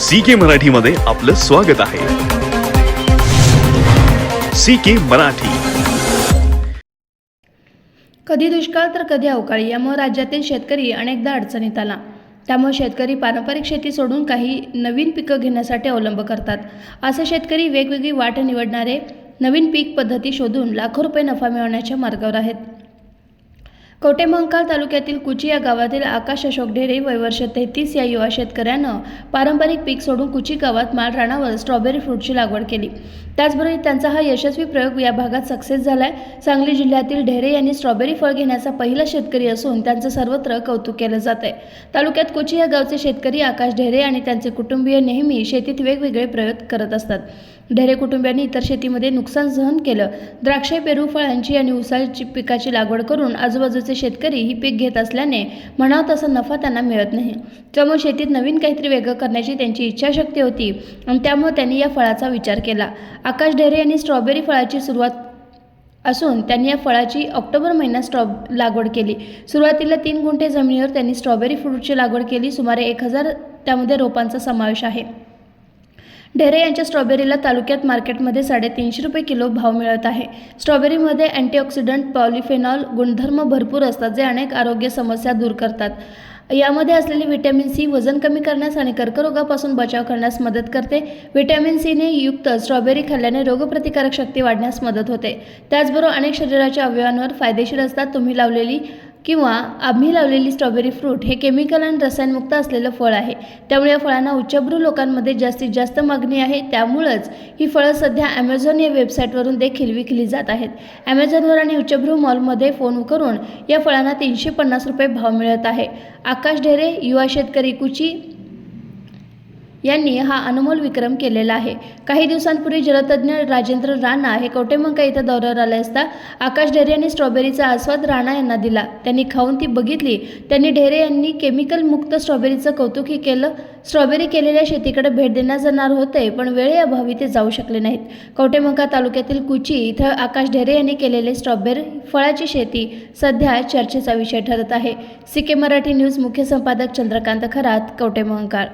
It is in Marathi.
सी के मराठीमध्ये आपलं स्वागत आहे. C K Marathi. कधी दुष्काळ तर कधी अवकाळी. यामुळे राज्यातील शेतकरी अनेकदा अडचणीत आला. त्यामुळे शेतकरी पारंपरिक शेती सोडून काही नवीन पिकं घेण्यासाठी अवलंब करतात. असे शेतकरी वेगवेगळी वाट निवडणारे नवीन पीक पद्धती शोधून लाखो रुपये नफा मिळवण्याच्या मार्गावर आहेत. कवटेमंकाळ तालुक्यातील कुची या गावातील आकाश अशोक ढेरे वय वर्ष तेहतीस या युवा शेतकऱ्यानं पारंपरिक पीक सोडून कुची गावात माळ स्ट्रॉबेरी फ्रूटची लागवड केली. त्याचबरोबर त्यांचा हा यशस्वी प्रयोग या भागात सक्सेस झाला आहे सांगली जिल्ह्यातील ढेरे यांनी स्ट्रॉबेरी फळ घेण्याचा पहिला शेतकरी असून त्यांचं सर्वत्र कौतुक केलं जात आहे तालुक्यात कुची या गावचे शेतकरी आकाश ढेरे आणि त्यांचे कुटुंबीय नेहमी शेतीत वेगवेगळे प्रयोग करत असतात. ढेरे कुटुंबियांनी इतर शेतीमध्ये नुकसान सहन केलं. द्राक्षे पेरू फळांची आणि उसाची पिकाची लागवड करून आजूबाजूचे शेतकरी ही पीक घेत असल्याने म्हणावं तसा नफा त्यांना मिळत नाही. त्यामुळे शेतीत नवीन काहीतरी वेगळं करण्याची त्यांची इच्छाशक्ती होती आणि त्यामुळे त्यांनी या फळाचा विचार केला. आकाश ढेरे यांनी स्ट्रॉबेरी फळाची सुरुवात असून त्यांनी या फळाची ऑक्टोबर महिन्यात स्ट्रॉ लागवड केली. सुरुवातीला तीन गुंठे जमिनीवर त्यांनी स्ट्रॉबेरी फ्रूटची लागवड केली. सुमारे एक हजार त्यामध्ये रोपांचा समावेश आहे. ढेरे यांच्या स्ट्रॉबेरीला तालुक्यात मार्केटमध्ये साडेतीनशे रुपये किलो भाव मिळत आहे. स्ट्रॉबेरीमध्ये अँटीऑक्सिडंट पॉलिफेनॉल गुणधर्म भरपूर असतात जे अनेक आरोग्य समस्या दूर करतात. यामध्ये असलेली व्हिटॅमिन सी वजन कमी करण्यास आणि कर्करोगापासून बचाव करण्यास मदत करते. व्हिटॅमिन सीने युक्त स्ट्रॉबेरी खाल्ल्याने रोगप्रतिकारक शक्ती वाढण्यास मदत होते. त्याचबरोबर अनेक शरीराच्या अवयवांवर फायदेशीर असतात. तुम्ही लावलेली किंवा आम्ही लावलेली स्ट्रॉबेरी फ्रूट हे केमिकल आणि रसायनमुक्त असलेलं फळ आहे. त्यामुळे या फळांना उच्चभ्रू लोकांमध्ये जास्तीत जास्त मागणी आहे. त्यामुळंच ही फळं सध्या ॲमेझॉन या वेबसाईटवरून देखील विकली जात आहेत. ॲमेझॉनवर आणि उच्चभ्रू मॉलमध्ये फोन करून या फळांना तीनशे पन्नास रुपये भाव मिळत आहे. आकाश ढेरे युवा शेतकरी कुची यांनी हा अनमोल विक्रम केलेला आहे. काही दिवसांपूर्वी जलतज्ञ राजेंद्र राणा हे कवटेमंका इथं दौऱ्यावर आले असता आकाश ढेरे यांनी स्ट्रॉबेरीचा आस्वाद राणा यांना दिला. त्यांनी खाऊन ती बघितली. त्यांनी ढेरे यांनी केमिकल मुक्त स्ट्रॉबेरीचं कौतुकही केलं. स्ट्रॉबेरी केलेल्या शेतीकडे भेट देण्यास जाणार होते पण वेळेअभावी ते जाऊ शकले नाहीत. कवटेमंका तालुक्यातील कुची इथं आकाश ढेरे यांनी केलेले स्ट्रॉबेरी फळाची शेती सध्या चर्चेचा विषय ठरत आहे. सिके मराठी न्यूज मुख्य संपादक चंद्रकांत खरात कवटेमंकाळ